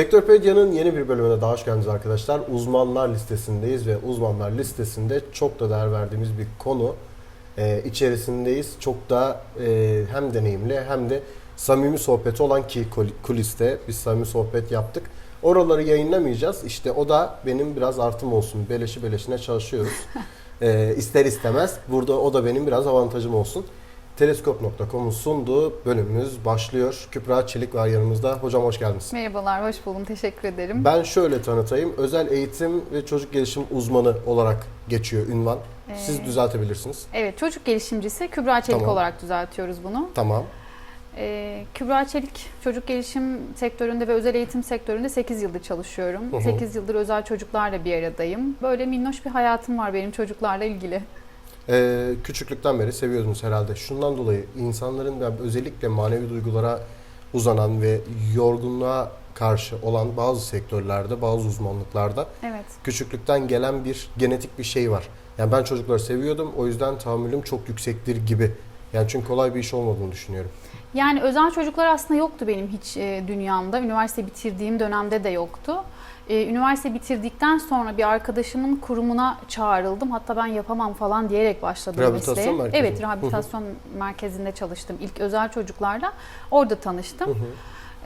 Sektörpedia'nın yeni bir bölümüne daha hoş geldiniz arkadaşlar. Uzmanlar listesindeyiz ve uzmanlar listesinde çok da değer verdiğimiz bir konu e, içerisindeyiz. Çok da e, hem deneyimli hem de samimi sohbeti olan ki kul- kuliste biz samimi sohbet yaptık. Oraları yayınlamayacağız. İşte o da benim biraz artım olsun. Beleşi beleşine çalışıyoruz. e, ister istemez. Burada o da benim biraz avantajım olsun. Teleskop.com'un sunduğu bölümümüz başlıyor. Kübra Çelik var yanımızda. Hocam hoş geldiniz. Merhabalar, hoş buldum. Teşekkür ederim. Ben şöyle tanıtayım. Özel eğitim ve çocuk gelişim uzmanı olarak geçiyor ünvan. Siz Ee, düzeltebilirsiniz. Evet, çocuk gelişimcisi Kübra Çelik Tamam. olarak düzeltiyoruz bunu. Tamam. Ee, Kübra Çelik, çocuk gelişim sektöründe ve özel eğitim sektöründe 8 yıldır çalışıyorum. Hı hı. 8 yıldır özel çocuklarla bir aradayım. Böyle minnoş bir hayatım var benim çocuklarla ilgili. Ee, küçüklükten beri seviyordunuz herhalde. Şundan dolayı insanların yani özellikle manevi duygulara uzanan ve yorgunluğa karşı olan bazı sektörlerde, bazı uzmanlıklarda Evet. küçüklükten gelen bir genetik bir şey var. Yani ben çocukları seviyordum o yüzden tahammülüm çok yüksektir gibi. Yani çünkü kolay bir iş olmadığını düşünüyorum. Yani özel çocuklar aslında yoktu benim hiç e, dünyamda. Üniversite bitirdiğim dönemde de yoktu. E, üniversite bitirdikten sonra bir arkadaşımın kurumuna çağrıldım. Hatta ben yapamam falan diyerek başladım Rehabilitasyon mesleğe. merkezi? Evet, rehabilitasyon merkezinde çalıştım. İlk özel çocuklarla orada tanıştım.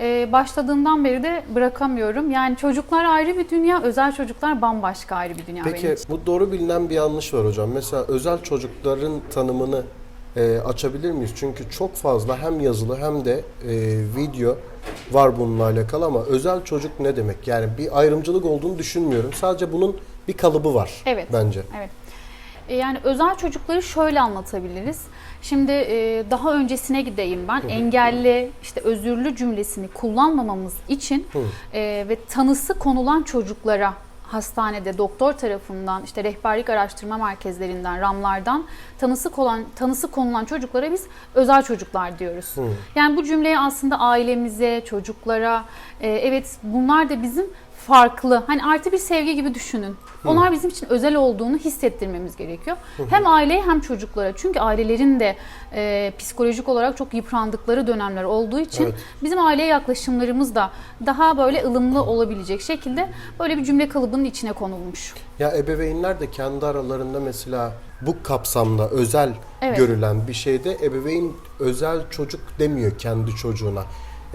E, başladığımdan beri de bırakamıyorum. Yani çocuklar ayrı bir dünya, özel çocuklar bambaşka ayrı bir dünya benim Peki için. bu doğru bilinen bir yanlış var hocam. Mesela özel çocukların tanımını e, açabilir miyiz? Çünkü çok fazla hem yazılı hem de e, video var bununla alakalı ama özel çocuk ne demek? Yani bir ayrımcılık olduğunu düşünmüyorum. Sadece bunun bir kalıbı var Evet. bence. Evet. E, Yani özel çocukları şöyle anlatabiliriz. Şimdi e, daha öncesine gideyim ben. Engelli, işte özürlü cümlesini kullanmamamız için Hı. e, ve tanısı konulan çocuklara hastanede doktor tarafından işte rehberlik araştırma merkezlerinden, RAM'lardan tanısı konulan tanısı konulan çocuklara biz özel çocuklar diyoruz. Hı. Yani bu cümleyi aslında ailemize, çocuklara, e, evet bunlar da bizim farklı. Hani artı bir sevgi gibi düşünün. Onlar bizim için özel olduğunu hissettirmemiz gerekiyor. Hem aileye hem çocuklara. Çünkü ailelerin de e, psikolojik olarak çok yıprandıkları dönemler olduğu için Evet. bizim aileye yaklaşımlarımız da daha böyle ılımlı olabilecek şekilde böyle bir cümle kalıbının içine konulmuş. Ya ebeveynler de kendi aralarında mesela bu kapsamda özel Evet. görülen bir şeyde ebeveyn özel çocuk demiyor kendi çocuğuna.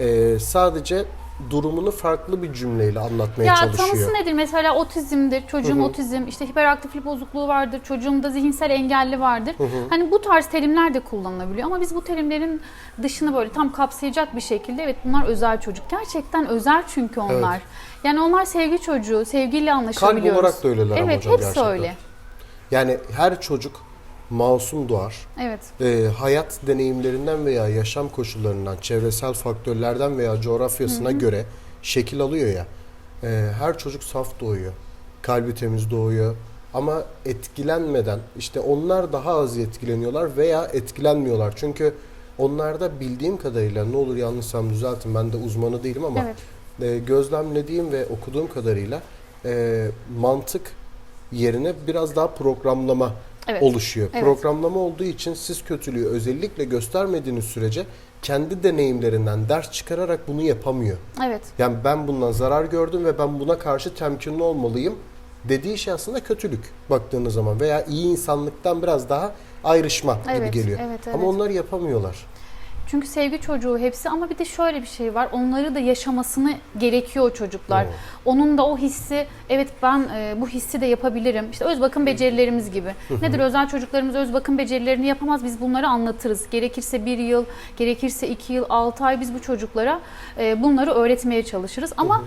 E, sadece durumunu farklı bir cümleyle anlatmaya Ya çalışıyor. tanısı nedir? Mesela otizmdir, çocuğum Hı hı. otizm, işte hiperaktiflik bozukluğu vardır, çocuğumda zihinsel engelli vardır. Hani bu tarz terimler de kullanılabiliyor ama biz bu terimlerin dışını böyle tam kapsayacak bir şekilde evet bunlar özel çocuk. Gerçekten özel çünkü onlar. Evet. Yani onlar sevgi çocuğu, sevgiyle Kalp anlaşabiliyoruz. olarak da öyleler ama Evet, hocam hepsi gerçekten. öyle. Yani her çocuk masum doğar. Evet. Ee, hayat deneyimlerinden veya yaşam koşullarından, çevresel faktörlerden veya coğrafyasına göre şekil alıyor ya. Ee, her çocuk saf doğuyor. Kalbi temiz doğuyor. Ama etkilenmeden işte onlar daha az etkileniyorlar veya etkilenmiyorlar. Çünkü onlarda bildiğim kadarıyla ne olur yanlışsam düzeltin ben de uzmanı değilim ama Evet. e, gözlemlediğim ve okuduğum kadarıyla e, mantık yerine biraz daha programlama Evet. oluşuyor. Evet. Programlama olduğu için siz kötülüğü özellikle göstermediğiniz sürece kendi deneyimlerinden ders çıkararak bunu yapamıyor. Evet. Yani ben bundan zarar gördüm ve ben buna karşı temkinli olmalıyım dediği şey aslında kötülük baktığınız zaman veya iyi insanlıktan biraz daha ayrışma gibi Evet, geliyor. evet, Ama evet. onlar yapamıyorlar. Çünkü sevgi çocuğu hepsi ama bir de şöyle bir şey var. Onları da yaşamasını gerekiyor o çocuklar. Evet. Onun da o hissi, evet ben e, bu hissi de yapabilirim. İşte öz bakım becerilerimiz gibi. Nedir özel çocuklarımız öz bakım becerilerini yapamaz. Biz bunları anlatırız. Gerekirse bir yıl, gerekirse iki yıl, altı ay biz bu çocuklara e, bunları öğretmeye çalışırız. Ama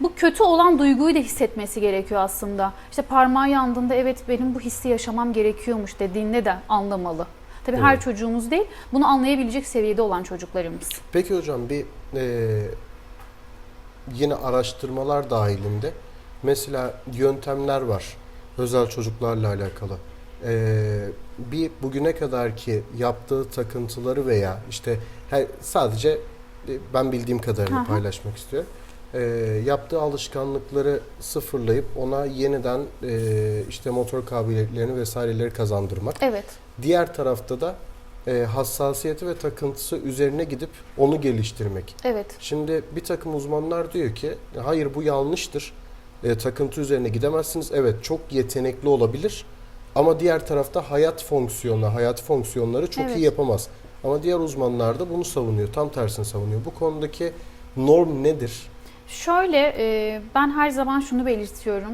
bu kötü olan duyguyu da hissetmesi gerekiyor aslında. İşte parmağı yandığında evet benim bu hissi yaşamam gerekiyormuş dediğinde de anlamalı. Tabii her çocuğumuz değil, bunu anlayabilecek seviyede olan çocuklarımız. Peki hocam bir e, yine araştırmalar dahilinde mesela yöntemler var özel çocuklarla alakalı. E, bir bugüne kadar ki yaptığı takıntıları veya işte he- sadece e, ben bildiğim kadarını hı. paylaşmak istiyorum. E, yaptığı alışkanlıkları sıfırlayıp ona yeniden e, işte motor kabiliyetlerini vesaireleri kazandırmak. Evet. Diğer tarafta da e, hassasiyeti ve takıntısı üzerine gidip onu geliştirmek. Evet. Şimdi bir takım uzmanlar diyor ki hayır bu yanlıştır. E, takıntı üzerine gidemezsiniz. Evet çok yetenekli olabilir ama diğer tarafta hayat fonksiyonu, hayat fonksiyonları çok Evet. iyi yapamaz. Ama diğer uzmanlar da bunu savunuyor. Tam tersini savunuyor. Bu konudaki norm nedir? Şöyle e, ben her zaman şunu belirtiyorum.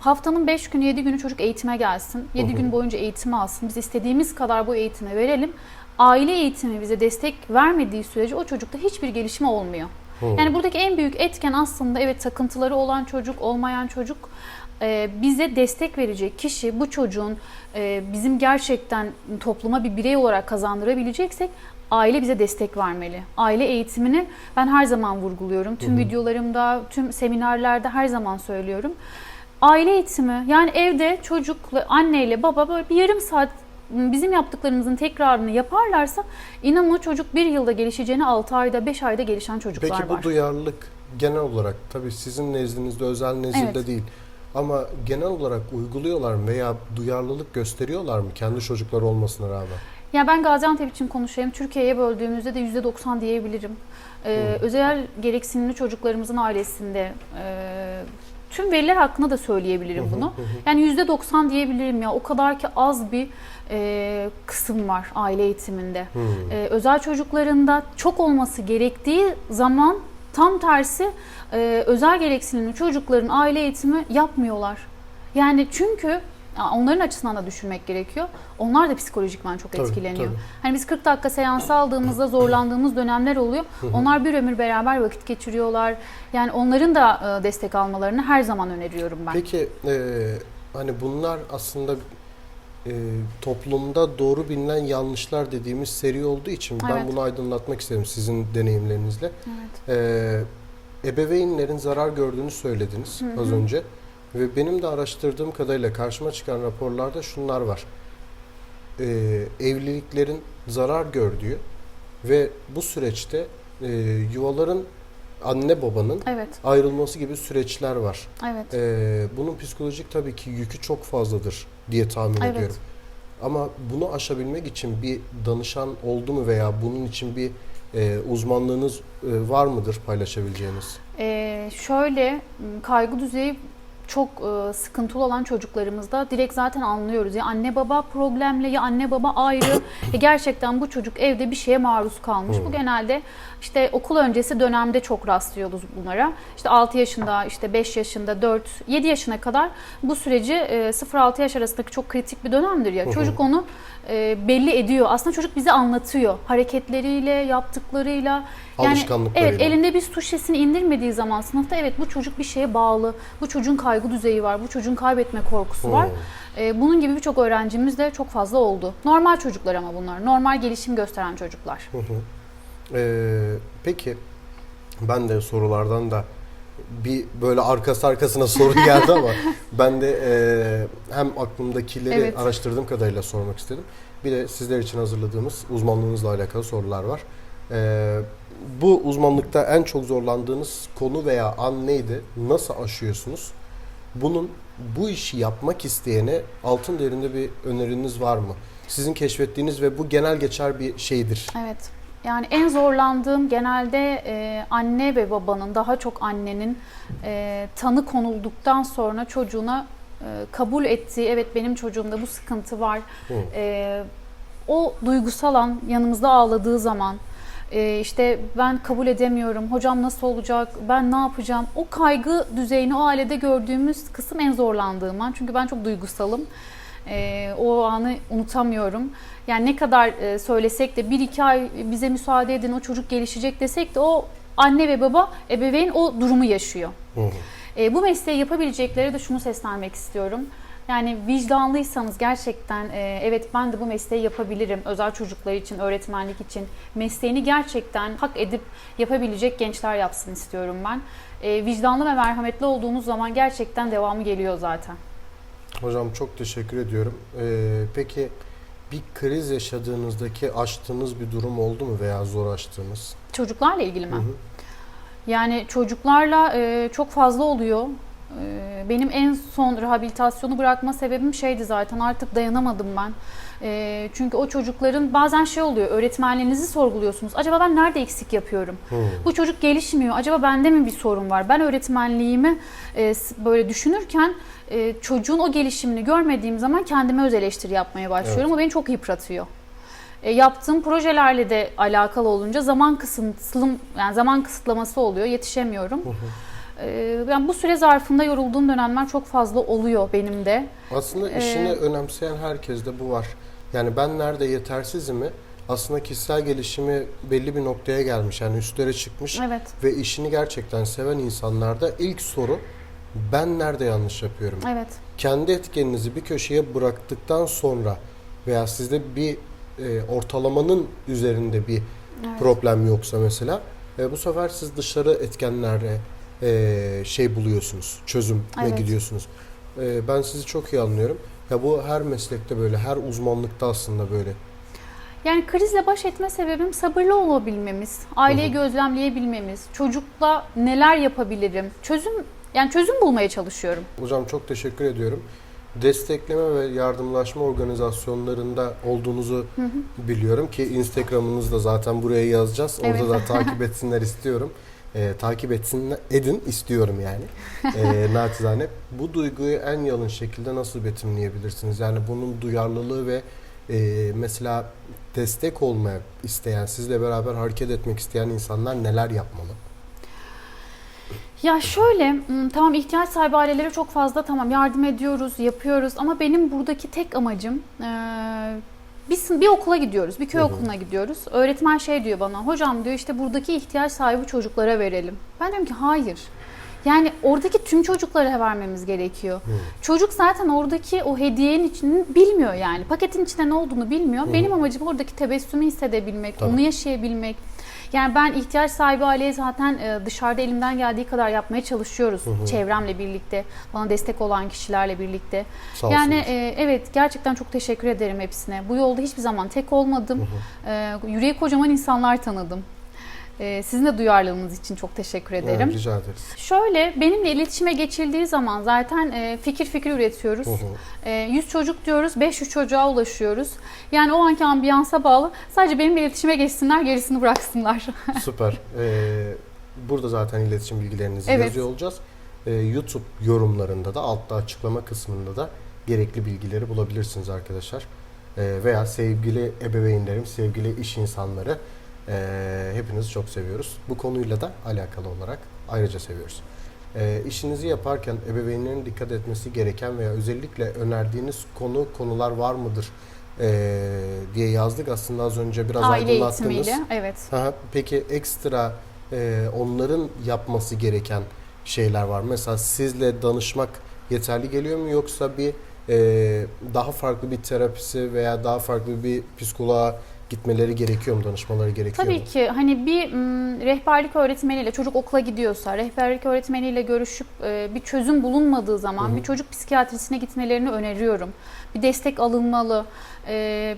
Haftanın 5 günü 7 günü çocuk eğitime gelsin. 7 Hı hı. gün boyunca eğitimi alsın. Biz istediğimiz kadar bu eğitimi verelim. Aile eğitimi bize destek vermediği sürece o çocukta hiçbir gelişme olmuyor. Hı. Yani buradaki en büyük etken aslında evet takıntıları olan çocuk, olmayan çocuk e, bize destek verecek kişi bu çocuğun e, bizim gerçekten topluma bir birey olarak kazandırabileceksek aile bize destek vermeli. Aile eğitimini ben her zaman vurguluyorum. Tüm Hı hı. videolarımda, tüm seminerlerde her zaman söylüyorum. Aile eğitimi yani evde çocukla anneyle baba böyle bir yarım saat bizim yaptıklarımızın tekrarını yaparlarsa inanın o çocuk bir yılda gelişeceğini 6 ayda 5 ayda gelişen çocuklar Peki bu var. duyarlılık genel olarak tabii sizin nezdinizde özel nezdinde Evet. değil. Ama genel olarak uyguluyorlar mı veya duyarlılık gösteriyorlar mı kendi çocukları olmasına rağmen? Ya ben Gaziantep için konuşayım. Türkiye'ye böldüğümüzde de %90 diyebilirim. Ee, özel gereksinimli çocuklarımızın ailesinde e, tüm veriler hakkında da söyleyebilirim bunu. Yani %90 diyebilirim ya. O kadar ki az bir e, kısım var aile eğitiminde. Ee, özel çocuklarında çok olması gerektiği zaman tam tersi e, özel gereksinimli çocukların aile eğitimi yapmıyorlar. Yani çünkü onların açısından da düşünmek gerekiyor. Onlar da psikolojikman çok Tabii, etkileniyor. tabii. Hani biz 40 dakika seans aldığımızda zorlandığımız dönemler oluyor. Onlar bir ömür beraber vakit geçiriyorlar. Yani onların da e, destek almalarını her zaman öneriyorum ben. Peki e, hani bunlar aslında e, toplumda doğru bilinen yanlışlar dediğimiz seri olduğu için ben Evet. bunu aydınlatmak isterim sizin deneyimlerinizle. Evet. E, ebeveynlerin zarar gördüğünü söylediniz Hı hı. az önce ve benim de araştırdığım kadarıyla karşıma çıkan raporlarda şunlar var. E, evliliklerin zarar gördüğü ve bu süreçte e, yuvaların anne babanın Evet, ayrılması gibi süreçler var. evet. Ee, bunun psikolojik tabii ki yükü çok fazladır diye tahmin Evet. ediyorum. Ama bunu aşabilmek için bir danışan oldu mu veya bunun için bir e, uzmanlığınız e, var mıdır paylaşabileceğiniz? Ee, şöyle kaygı düzeyi çok e, sıkıntılı olan çocuklarımızda direkt zaten anlıyoruz. Ya anne baba problemli ya anne baba ayrı. E, gerçekten bu çocuk evde bir şeye maruz kalmış. Hmm. Bu genelde işte okul öncesi dönemde çok rastlıyoruz bunlara. İşte 6 yaşında, işte 5 yaşında, 4, 7 yaşına kadar bu süreci e, 0-6 yaş arasındaki çok kritik bir dönemdir ya. Hı. Çocuk onu e, belli ediyor. Aslında çocuk bize anlatıyor. Hareketleriyle, yaptıklarıyla. Yani evet elinde bir su şişesini indirmediği zaman sınıfta evet bu çocuk bir şeye bağlı. Bu çocuğun kaygı düzeyi var. Bu çocuğun kaybetme korkusu var. Ee, bunun gibi birçok öğrencimiz de çok fazla oldu. Normal çocuklar ama bunlar. Normal gelişim gösteren çocuklar. Hı hı. Ee, peki ben de sorulardan da bir böyle arkası arkasına soru geldi ama ben de e, hem aklımdakileri Evet. araştırdığım kadarıyla sormak istedim. Bir de sizler için hazırladığımız uzmanlığınızla alakalı sorular var. Ee, bu uzmanlıkta en çok zorlandığınız konu veya an neydi? Nasıl aşıyorsunuz? Bunun bu işi yapmak isteyene altın değerinde bir öneriniz var mı? Sizin keşfettiğiniz ve bu genel geçer bir şeydir. Evet. Yani en zorlandığım genelde e, anne ve babanın, daha çok annenin e, tanı konulduktan sonra çocuğuna e, kabul ettiği, evet benim çocuğumda bu sıkıntı var. Hı. E, o duygusal an yanımızda ağladığı zaman, e, işte ben kabul edemiyorum, hocam nasıl olacak, ben ne yapacağım? O kaygı düzeyini o ailede gördüğümüz kısım en zorlandığım an. Çünkü ben çok duygusalım. E, o anı unutamıyorum. Yani ne kadar e, söylesek de bir iki ay bize müsaade edin o çocuk gelişecek desek de o anne ve baba ebeveyn o durumu yaşıyor. Hı hı. E, bu mesleği yapabilecekleri de şunu seslenmek istiyorum. Yani vicdanlıysanız gerçekten e, evet ben de bu mesleği yapabilirim. Özel çocuklar için, öğretmenlik için mesleğini gerçekten hak edip yapabilecek gençler yapsın istiyorum ben. E, vicdanlı ve merhametli olduğunuz zaman gerçekten devamı geliyor zaten. Hocam çok teşekkür ediyorum. Ee, peki bir kriz yaşadığınızdaki aştığınız bir durum oldu mu veya zor aştığınız? Çocuklarla ilgili mi? Hı hı. Yani çocuklarla e, çok fazla oluyor. Ee, Benim en son rehabilitasyonu bırakma sebebim şeydi zaten artık dayanamadım ben. Ee, Çünkü o çocukların bazen şey oluyor öğretmenliğinizi sorguluyorsunuz. Acaba ben nerede eksik yapıyorum? Hmm. Bu çocuk gelişmiyor. Acaba bende mi bir sorun var? Ben öğretmenliğimi e, böyle düşünürken e, çocuğun o gelişimini görmediğim zaman kendime öz eleştiri yapmaya başlıyorum. Evet. O beni çok yıpratıyor. E, yaptığım projelerle de alakalı olunca zaman kısıtlım yani zaman kısıtlaması oluyor. Yetişemiyorum. E, yani bu süre zarfında yorulduğum dönemler çok fazla oluyor benim de. Aslında Ee, işini önemseyen herkeste bu var. Yani ben nerede yetersizimi aslında kişisel gelişimi belli bir noktaya gelmiş. Yani üstlere çıkmış Evet. ve işini gerçekten seven insanlarda ilk soru ben nerede yanlış yapıyorum? Evet. Kendi etkeninizi bir köşeye bıraktıktan sonra veya sizde bir e, ortalamanın üzerinde bir Evet. problem yoksa mesela e, bu sefer siz dışarı etkenlere e, şey buluyorsunuz, çözüme Evet. gidiyorsunuz. E, ben sizi çok iyi anlıyorum. Ya bu her meslekte böyle, her uzmanlıkta aslında böyle. Yani krizle baş etme sebebim sabırlı olabilmemiz, aileyi Hı gözlemleyebilmemiz, çocukla neler yapabilirim, çözüm yani çözüm bulmaya çalışıyorum. Hocam çok teşekkür ediyorum. Destekleme ve yardımlaşma organizasyonlarında olduğunuzu Hı hı. biliyorum ki Instagram'ınızda zaten buraya yazacağız. Orada Evet. da takip etsinler istiyorum. E, takip etsinler, edin istiyorum yani. E, naçizane. Bu duyguyu en yalın şekilde nasıl betimleyebilirsiniz? Yani bunun duyarlılığı ve e, mesela destek olmaya isteyen, sizle beraber hareket etmek isteyen insanlar neler yapmalı? Ya şöyle, tamam ihtiyaç sahibi ailelere çok fazla tamam yardım ediyoruz, yapıyoruz ama benim buradaki tek amacım e, biz bir okula gidiyoruz, bir köy Hı hı. okuluna gidiyoruz. Öğretmen şey diyor bana, hocam diyor işte buradaki ihtiyaç sahibi çocuklara verelim. Ben diyorum ki hayır. Yani oradaki tüm çocuklara vermemiz gerekiyor. Hı. Çocuk zaten oradaki o hediyenin içini bilmiyor yani. Paketin içinde ne olduğunu bilmiyor. Hı. Benim amacım oradaki tebessümü hissedebilmek, Tabii. onu yaşayabilmek. Yani ben ihtiyaç sahibi aileye zaten e, dışarıda elimden geldiği kadar yapmaya çalışıyoruz. Hı hı. Çevremle birlikte, bana destek olan kişilerle birlikte. Sağ yani e, evet gerçekten çok teşekkür ederim hepsine. Bu yolda hiçbir zaman tek olmadım. Hı hı. E, yüreği kocaman insanlar tanıdım. E, sizin de duyarlılığınız için çok teşekkür ederim. Evet, rica ederiz. Şöyle benimle iletişime geçildiği zaman zaten e, fikir fikir üretiyoruz. Hı hı. E, 100 çocuk diyoruz, 500 çocuğa ulaşıyoruz. Yani o anki ambiyansa bağlı. Sadece benimle iletişime geçsinler, gerisini bıraksınlar. Süper. Ee, burada zaten iletişim bilgilerinizi Evet. yazıyor olacağız. Ee, YouTube yorumlarında da altta açıklama kısmında da gerekli bilgileri bulabilirsiniz arkadaşlar. Ee, veya sevgili ebeveynlerim, sevgili iş insanları ee, hepinizi çok seviyoruz. Bu konuyla da alakalı olarak ayrıca seviyoruz. Ee, işinizi yaparken ebeveynlerin dikkat etmesi gereken veya özellikle önerdiğiniz konu konular var mıdır ee, diye yazdık. Aslında az önce biraz Aile aydınlattınız. eğitimiyle, evet. Aha, peki ekstra e, onların yapması gereken şeyler var. Mesela sizle danışmak yeterli geliyor mu yoksa bir e, daha farklı bir terapisi veya daha farklı bir psikoloğa gitmeleri gerekiyor mu, danışmaları gerekiyor mu? Tabii ki hani bir m, rehberlik öğretmeniyle çocuk okula gidiyorsa rehberlik öğretmeniyle görüşüp e, bir çözüm bulunmadığı zaman Hı hı. bir çocuk psikiyatrisine gitmelerini öneriyorum. Bir destek alınmalı. E,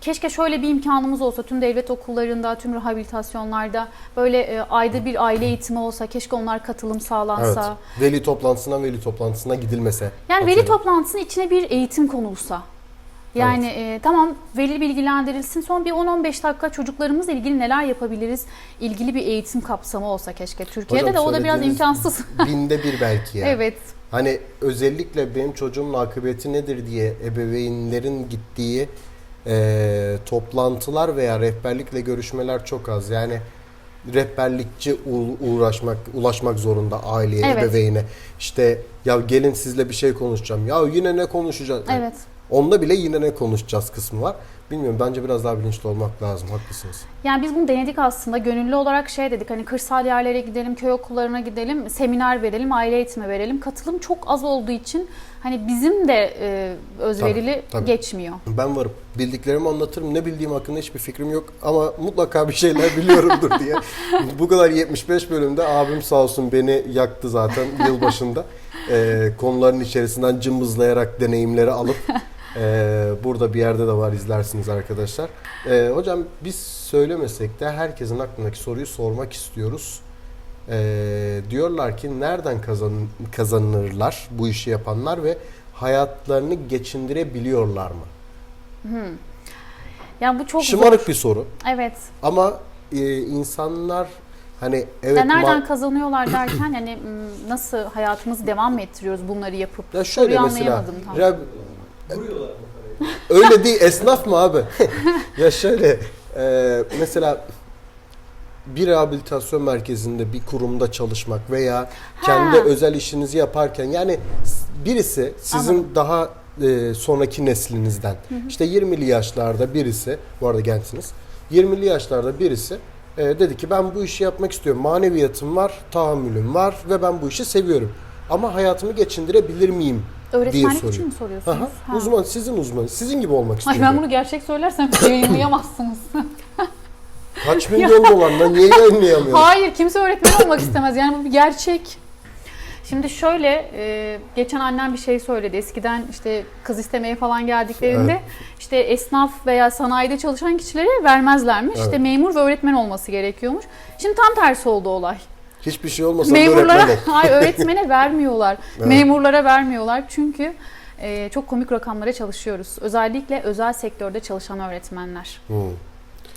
keşke şöyle bir imkanımız olsa tüm devlet okullarında, tüm rehabilitasyonlarda böyle e, ayda bir aile eğitimi olsa keşke onlar katılım Evet. sağlansa. Veli toplantısına veli toplantısına gidilmese. Yani veli toplantısının içine bir eğitim konulsa. Yani e, tamam veli bilgilendirilsin. Son bir 10-15 dakika çocuklarımızla ilgili neler yapabiliriz? ilgili bir eğitim kapsamı olsa keşke. Türkiye'de Hocam de o da biraz imkansız. Binde bir belki yani. evet. Hani özellikle benim çocuğumun akıbeti nedir diye ebeveynlerin gittiği e, toplantılar veya rehberlikle görüşmeler çok az. Yani rehberlikçi uğraşmak, ulaşmak zorunda aileye, Evet. ebeveyne. İşte ya gelin sizle bir şey konuşacağım. Ya yine ne konuşacağız? Evet. Onda bile yine ne konuşacağız kısmı var. Bilmiyorum bence biraz daha bilinçli olmak lazım. Haklısınız. Yani biz bunu denedik aslında. Gönüllü olarak şey dedik hani kırsal yerlere gidelim, köy okullarına gidelim, seminer verelim, aile eğitimi verelim. Katılım çok az olduğu için hani bizim de e, özverili Tabii, tabii. geçmiyor. Ben varım. Bildiklerimi anlatırım. Ne bildiğim hakkında hiçbir fikrim yok ama mutlaka bir şeyler biliyorumdur diye. Bu kadar 75 bölümde abim sağ olsun beni yaktı zaten yılbaşında. Ee, konuların içerisinden cımbızlayarak deneyimleri alıp ee, burada bir yerde de var izlersiniz arkadaşlar. Ee, hocam biz söylemesek de herkesin aklındaki soruyu sormak istiyoruz. Ee, diyorlar ki nereden kazan, kazanırlar bu işi yapanlar ve hayatlarını geçindirebiliyorlar mı? Ya bu çok Şımarık zor. bir soru Evet. ama e, insanlar hani evet ya nereden kazanıyorlar derken yani m, nasıl hayatımızı devam mı ettiriyoruz bunları yapıp? ya şöyle mesela anlayamadım tam. Öyle değil esnaf mı abi? ya şöyle e, mesela bir rehabilitasyon merkezinde bir kurumda çalışmak veya kendi Ha. özel işinizi yaparken yani birisi sizin Anladım. daha e, sonraki neslinizden işte 20'li yaşlarda birisi bu arada gençsiniz 20'li yaşlarda birisi e, dedi ki ben bu işi yapmak istiyorum maneviyatım var tahammülüm var ve ben bu işi seviyorum ama hayatımı geçindirebilir miyim diye Öğretmenlik soruyor. için mi soruyorsunuz? Aha, Ha. uzman sizin uzmanı sizin gibi olmak Ay istiyorum. ben bunu gerçek söylersem yayınlayamazsınız. Kaç milyon dolarla niye yayınlayamıyorum? Hayır kimse öğretmen olmak istemez. Yani bu bir gerçek. Şimdi şöyle e, geçen annem bir şey söyledi. Eskiden işte kız istemeye falan geldiklerinde işte esnaf veya sanayide çalışan kişilere vermezlermiş. İşte memur ve öğretmen olması gerekiyormuş. Şimdi tam tersi oldu olay. Hiçbir şey olmasa Memurlara, hayır öğretmene vermiyorlar. Evet. Memurlara vermiyorlar çünkü e, çok komik rakamlara çalışıyoruz. Özellikle özel sektörde çalışan öğretmenler. Hı.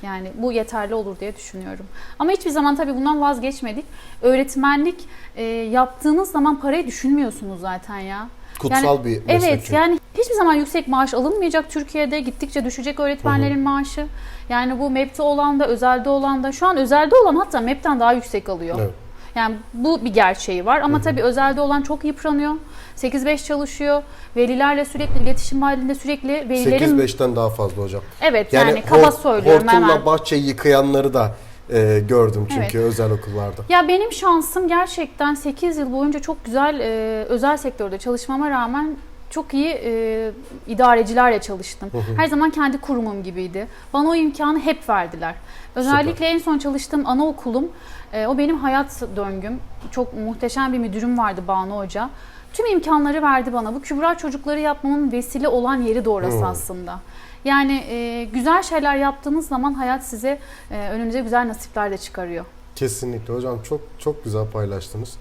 Yani bu yeterli olur diye düşünüyorum. Ama hiçbir zaman tabii bundan vazgeçmedik. Öğretmenlik e, yaptığınız zaman parayı düşünmüyorsunuz zaten ya. Kutsal bir meslek. Evet çünkü. yani hiçbir zaman yüksek maaş alınmayacak Türkiye'de. Gittikçe düşecek öğretmenlerin maaşı. Yani bu MEP'te olan da özelde olan da şu an özelde olan hatta MEP'ten daha yüksek alıyor. Evet. Yani bu bir gerçeği var ama tabii özelde olan çok yıpranıyor. 8-5 çalışıyor. Velilerle sürekli iletişim halinde sürekli velilerin 8-5'ten daha fazla hocam. evet yani, Yani, kaba söylüyorum hortumla hemen. bahçeyi yıkayanları da e, gördüm çünkü özel okullarda. Ya benim şansım gerçekten 8 yıl boyunca çok güzel e, özel sektörde çalışmama rağmen çok iyi e, idarecilerle çalıştım. Her zaman kendi kurumum gibiydi. Bana o imkanı hep verdiler. Özellikle en son çalıştığım anaokulum, e, o benim hayat döngüm. Çok muhteşem bir müdürüm vardı Banu Hoca. Tüm imkanları verdi bana. Bu Kübra çocukları yapmamın vesile olan yeri de orası aslında. Yani e, güzel şeyler yaptığınız zaman hayat size e, önünüze güzel nasipler de çıkarıyor. Kesinlikle hocam çok çok güzel paylaştınız.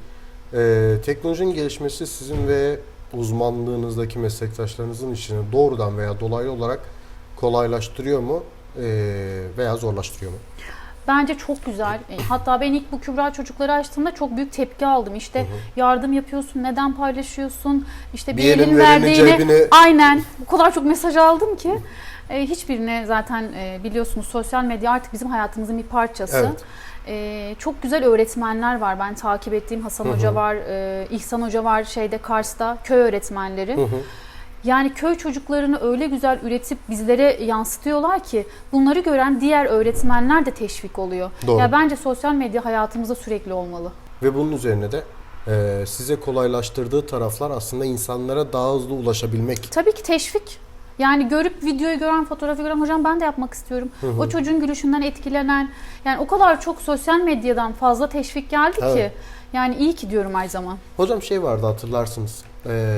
E, teknolojinin gelişmesi sizin ve uzmanlığınızdaki meslektaşlarınızın işini doğrudan veya dolaylı olarak kolaylaştırıyor mu veya zorlaştırıyor mu? Bence çok güzel. E, Hatta ben ilk bu Kübra çocukları açtığımda çok büyük tepki aldım. İşte yardım yapıyorsun, neden paylaşıyorsun? İşte bir, Bir elin verdiğini cebine- aynen. Bu kadar çok mesaj aldım ki e, hiçbirine zaten e, biliyorsunuz sosyal medya artık bizim hayatımızın bir parçası. Evet. E, çok güzel öğretmenler var. Ben takip ettiğim Hasan Hoca var, e, İhsan Hoca var şeyde Kars'ta köy öğretmenleri. Hı hı. Yani köy çocuklarını öyle güzel üretip bizlere yansıtıyorlar ki bunları gören diğer öğretmenler de teşvik oluyor. Doğru. Ya bence sosyal medya hayatımızda sürekli olmalı. Ve bunun üzerine de e, size kolaylaştırdığı taraflar aslında insanlara daha hızlı ulaşabilmek. Tabii ki teşvik. Yani görüp videoyu gören, fotoğrafı gören hocam ben de yapmak istiyorum. O çocuğun gülüşünden etkilenen yani o kadar çok sosyal medyadan fazla teşvik geldi ki. Evet. Yani iyi ki diyorum her zaman. Hocam şey vardı hatırlarsınız. E,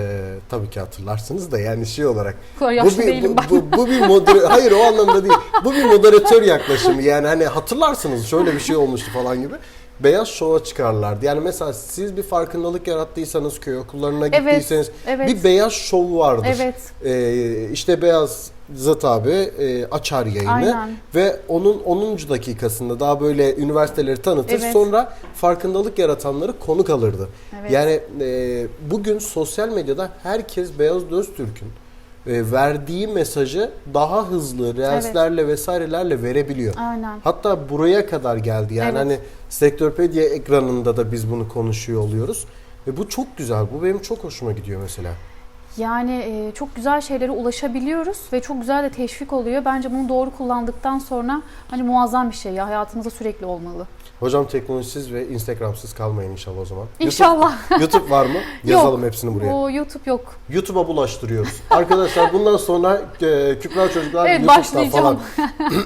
tabii ki hatırlarsınız da yani şey olarak. Bu bir, bu, bu, bu bir moder hayır o anlamda değil. Bu bir moderatör yaklaşımı. Yani hani hatırlarsınız şöyle bir şey olmuştu falan gibi. Beyaz şova çıkarlardı. Yani mesela siz bir farkındalık yarattıysanız köy okullarına Evet, gittiyseniz evet. bir beyaz şov vardır. Evet. Ee, işte Beyaz Zat abi e, açar yayını Aynen. ve onun 10. dakikasında daha böyle üniversiteleri tanıtır. Evet. Sonra farkındalık yaratanları konuk alırdı. Evet. Yani e, bugün sosyal medyada herkes Beyaz Öztürk'ün e, verdiği mesajı daha hızlı reelslerle vesairelerle verebiliyor. Aynen. Hatta buraya kadar geldi. Yani Evet. hani Sektörpedia ekranında da biz bunu konuşuyor oluyoruz. Ve bu çok güzel. Bu benim çok hoşuma gidiyor mesela. Yani e, çok güzel şeylere ulaşabiliyoruz ve çok güzel de teşvik oluyor. Bence bunu doğru kullandıktan sonra hani muazzam bir şey ya hayatımızda sürekli olmalı. Hocam teknolojisiz ve Instagramsız kalmayın inşallah o zaman. İnşallah. YouTube, YouTube var mı? Yazalım hepsini buraya. O YouTube yok. YouTube'a bulaştırıyoruz. Arkadaşlar bundan sonra e, Kübra Çocuklar Evet, YouTube'da başlayacağım. falan.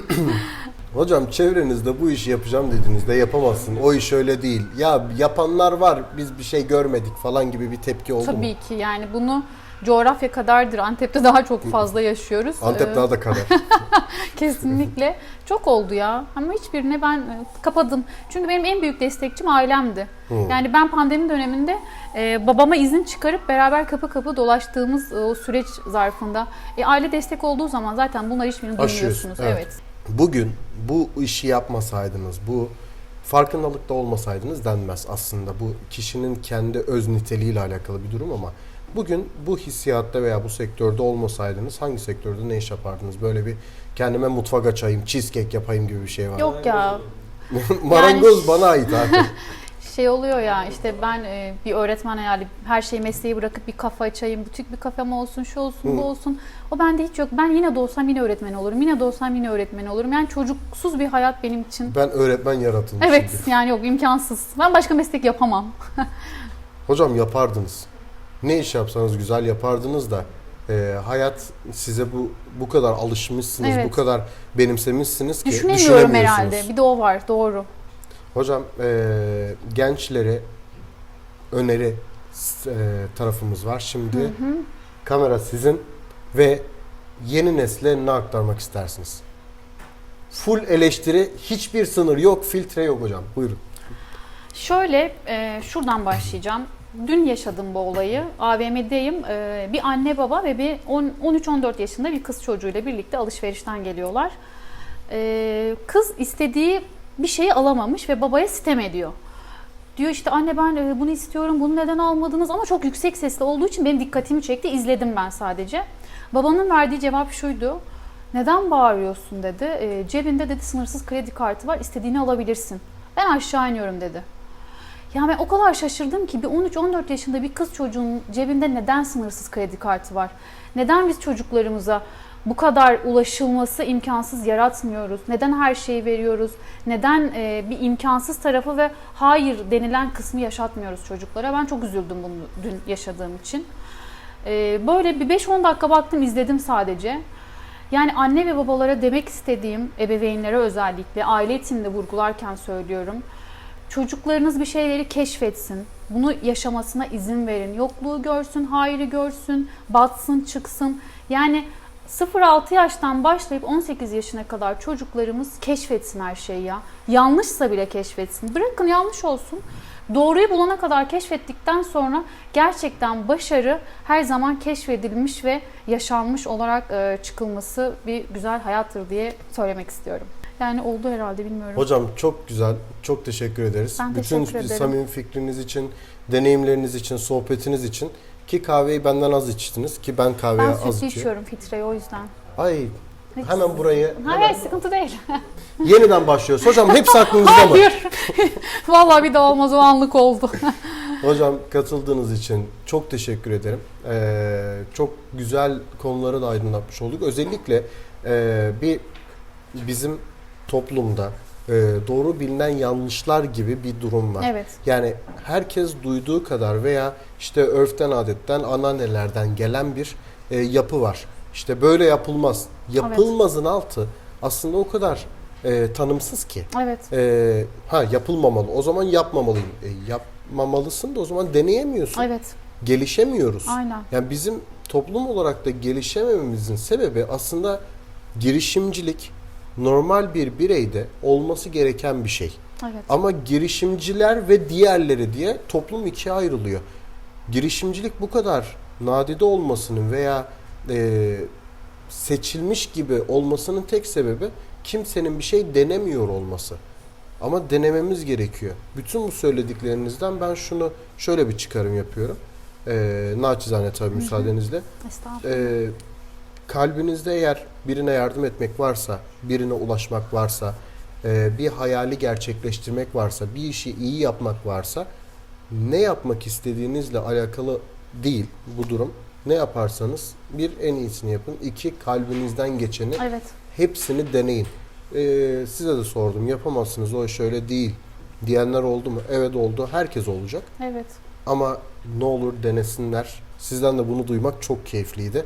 Hocam çevrenizde bu işi yapacağım dediğinizde yapamazsın. O iş öyle değil. Ya yapanlar var biz bir şey görmedik falan gibi bir tepki oldu mu? Tabii ki yani bunu coğrafya kadardır. Antep'te daha çok fazla yaşıyoruz. Antep Ee, daha da kadar. Kesinlikle. Çok oldu ya. Ama hiçbirine ben e, kapadım. Çünkü benim en büyük destekçim ailemdi. Hı. Yani ben pandemi döneminde e, babama izin çıkarıp beraber kapı kapı dolaştığımız e, o süreç zarfında e, aile destek olduğu zaman zaten bunlar hiçbirini duymuyorsunuz. evet. Evet. Bugün bu işi yapmasaydınız, bu farkındalıkta olmasaydınız denmez aslında. Bu kişinin kendi öz niteliğiyle alakalı bir durum ama bugün bu hissiyatta veya bu sektörde olmasaydınız hangi sektörde ne iş yapardınız? Böyle bir kendime mutfak açayım, cheesecake yapayım gibi bir şey var. Yok ya Marangoz Yani- bana ait abi. şey oluyor ya işte ben e, bir öğretmen hayali her şeyi mesleği bırakıp bir kafa açayım, butik bir kafem olsun, şu olsun, Hı. bu olsun. O bende hiç yok. Ben yine de olsam yine öğretmen olurum. Yine de olsam yine öğretmen olurum. Yani çocuksuz bir hayat benim için. Ben öğretmen yaratılmışım. Evet diyor. yani yok imkansız. Ben başka meslek yapamam. Hocam yapardınız. Ne iş yapsanız güzel yapardınız da e, hayat size bu bu kadar alışmışsınız, Evet. bu kadar benimsemişsiniz ki Düşünemiyorum düşünemiyorsunuz. herhalde. Bir de o var doğru. Hocam e, gençlere öneri s- e, tarafımız var. Şimdi kamera sizin ve yeni nesle ne aktarmak istersiniz? Full eleştiri, hiçbir sınır yok, filtre yok hocam. Buyurun. Şöyle e, şuradan başlayacağım. Dün yaşadım bu olayı. AVM'deyim. E, bir anne baba ve bir 10 13-14 yaşında bir kız çocuğuyla birlikte alışverişten geliyorlar. E, kız istediği bir şeyi alamamış ve babaya sitem ediyor. Diyor işte anne ben e, bunu istiyorum, bunu neden almadınız? Ama çok yüksek sesli olduğu için benim dikkatimi çekti. İzledim ben sadece. Babanın verdiği cevap şuydu. Neden bağırıyorsun dedi. E, cebinde dedi sınırsız kredi kartı var, istediğini alabilirsin. Ben aşağı iniyorum dedi. Ya ben o kadar şaşırdım ki bir 13-14 yaşında bir kız çocuğun cebinde neden sınırsız kredi kartı var? Neden biz çocuklarımıza bu kadar ulaşılması imkansız yaratmıyoruz? Neden her şeyi veriyoruz? Neden e, bir imkansız tarafı ve hayır denilen kısmı yaşatmıyoruz çocuklara? Ben çok üzüldüm bunu dün yaşadığım için. E, böyle bir 5-10 dakika baktım izledim sadece. Yani anne ve babalara demek istediğim ebeveynlere özellikle aile içinde vurgularken söylüyorum. Çocuklarınız bir şeyleri keşfetsin. Bunu yaşamasına izin verin. Yokluğu görsün, hayrı görsün, batsın, çıksın. Yani 0-6 yaştan başlayıp 18 yaşına kadar çocuklarımız keşfetsin her şeyi ya. Yanlışsa bile keşfetsin. Bırakın yanlış olsun. Doğruyu bulana kadar keşfettikten sonra gerçekten başarı her zaman keşfedilmiş ve yaşanmış olarak e, çıkılması bir güzel hayattır diye söylemek istiyorum. Yani oldu herhalde bilmiyorum. Hocam çok güzel, çok teşekkür ederiz. Ben Bütün teşekkür ederim. samimi fikriniz için, deneyimleriniz için, sohbetiniz için ki kahveyi benden az içtiniz ki ben kahveyi ben az sütlü içiyorum. içiyorum filtreyi o yüzden. Ay Hiç- hemen burayı Hayır hemen sıkıntı değil. yeniden başlıyoruz. Hocam hepsi aklınızda mı? Hayır. Vallahi bir daha olmaz o anlık oldu. Hocam katıldığınız için çok teşekkür ederim. Ee, çok güzel konuları da aydınlatmış olduk. Özellikle e, bir bizim toplumda e, doğru bilinen yanlışlar gibi bir durum var. evet. Yani herkes duyduğu kadar veya işte örften adetten anneannelerden gelen bir e, yapı var. İşte böyle yapılmaz. Yapılmazın altı aslında o kadar e, tanımsız ki. Evet. E, ha yapılmamalı. O zaman yapmamalıyım. E, yapmamalısın da o zaman deneyemiyorsun. Evet. Gelişemiyoruz. Aynen. Yani bizim toplum olarak da gelişemememizin sebebi aslında girişimcilik normal bir bireyde olması gereken bir şey. Evet. Ama girişimciler ve diğerleri diye toplum ikiye ayrılıyor. Girişimcilik bu kadar nadide olmasının veya e, seçilmiş gibi olmasının tek sebebi kimsenin bir şey denemiyor olması. Ama denememiz gerekiyor. Bütün bu söylediklerinizden ben şunu şöyle bir çıkarım yapıyorum. E, naçizane tabii müsaadenizle. Estağfurullah. Ee, kalbinizde eğer birine yardım etmek varsa, birine ulaşmak varsa, e, bir hayali gerçekleştirmek varsa, bir işi iyi yapmak varsa, ne yapmak istediğinizle alakalı değil bu durum. Ne yaparsanız bir en iyisini yapın. iki kalbinizden geçeni Evet. hepsini deneyin. Ee, size de sordum yapamazsınız o iş öyle değil diyenler oldu mu? Evet oldu. Herkes olacak. Evet. Ama ne olur denesinler. Sizden de bunu duymak çok keyifliydi.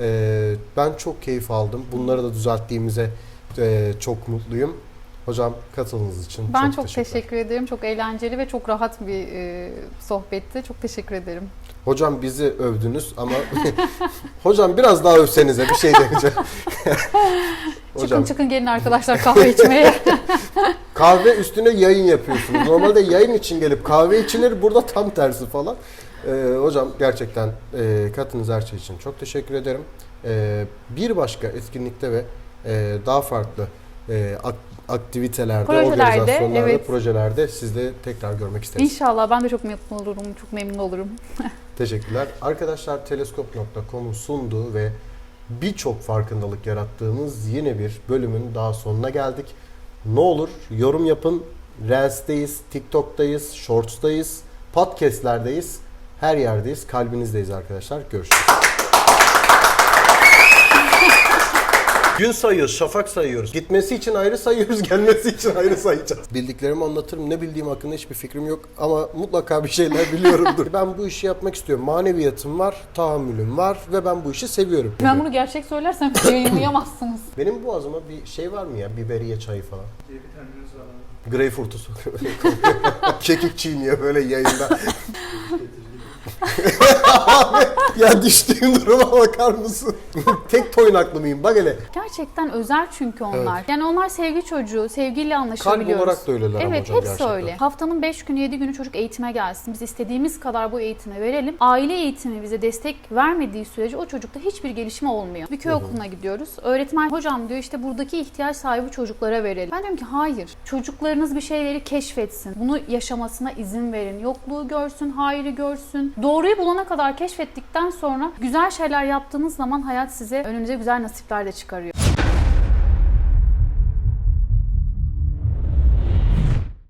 Ee, ben çok keyif aldım. Bunları da düzelttiğimize e, çok mutluyum. Hocam katıldığınız için Ben çok, çok teşekkür ederim. Çok eğlenceli ve çok rahat bir e, sohbetti. Çok teşekkür ederim. Hocam bizi övdünüz ama hocam biraz daha övsenize bir şey demeyeceğim. Çıkın çıkın gelin arkadaşlar kahve içmeye. Kahve üstüne yayın yapıyorsunuz. Normalde yayın için gelip kahve içilir. Burada tam tersi falan. Ee, hocam gerçekten e, katınız her şey için çok teşekkür ederim. Ee, bir başka etkinlikte ve e, daha farklı e, ak- aktivitelerde, Projelerde, organizasyonlarda, evet. projelerde sizde tekrar görmek isteriz. İnşallah ben de çok mutlu olurum, çok memnun olurum. Teşekkürler. Arkadaşlar teleskop.com'un sunduğu ve birçok farkındalık yarattığımız yeni bir bölümün daha sonuna geldik. Ne olur yorum yapın. Reels'teyiz, TikTok'tayız, Shorts'tayız, podcast'lerdeyiz. Her yerdeyiz. Kalbinizdeyiz arkadaşlar. Görüşürüz. Gün sayıyoruz, şafak sayıyoruz. Gitmesi için ayrı sayıyoruz, gelmesi için ayrı sayacağız. Bildiklerimi anlatırım. Ne bildiğim hakkında hiçbir fikrim yok ama mutlaka bir şeyler biliyorumdur. ben bu işi yapmak istiyorum. Maneviyatım var, tahammülüm var ve ben bu işi seviyorum. Ben bunu gerçek söylersem yayınlayamazsınız. Benim boğazıma bir şey var mı ya? Biberiye çayı falan. bir tanemiz var. Greyfurt'u sokuyor. Kekik çiğniyor böyle yayında. Ya düştüğüm duruma bakar mısın? Tek toynaklı mıyım? Bak hele. Gerçekten özel çünkü onlar. Yani onlar sevgi çocuğu, sevgiyle Kalp anlaşabiliyoruz. olarak da öyleler Evet hocam hepsi gerçekten. öyle. Haftanın 5 günü 7 günü çocuk eğitime gelsin. Biz istediğimiz kadar bu eğitimi verelim. Aile eğitimi bize destek vermediği sürece o çocukta hiçbir gelişme olmuyor. Bir köy okuluna gidiyoruz. Öğretmen hocam diyor işte buradaki ihtiyaç sahibi çocuklara verelim. Ben diyorum ki hayır. Çocuklarınız bir şeyleri keşfetsin. Bunu yaşamasına izin verin. Yokluğu görsün, hayrı görsün. Doğruyu bulana kadar keşfettikten sonra güzel şeyler yaptığınız zaman hayat size önünüze güzel nasipler de çıkarıyor.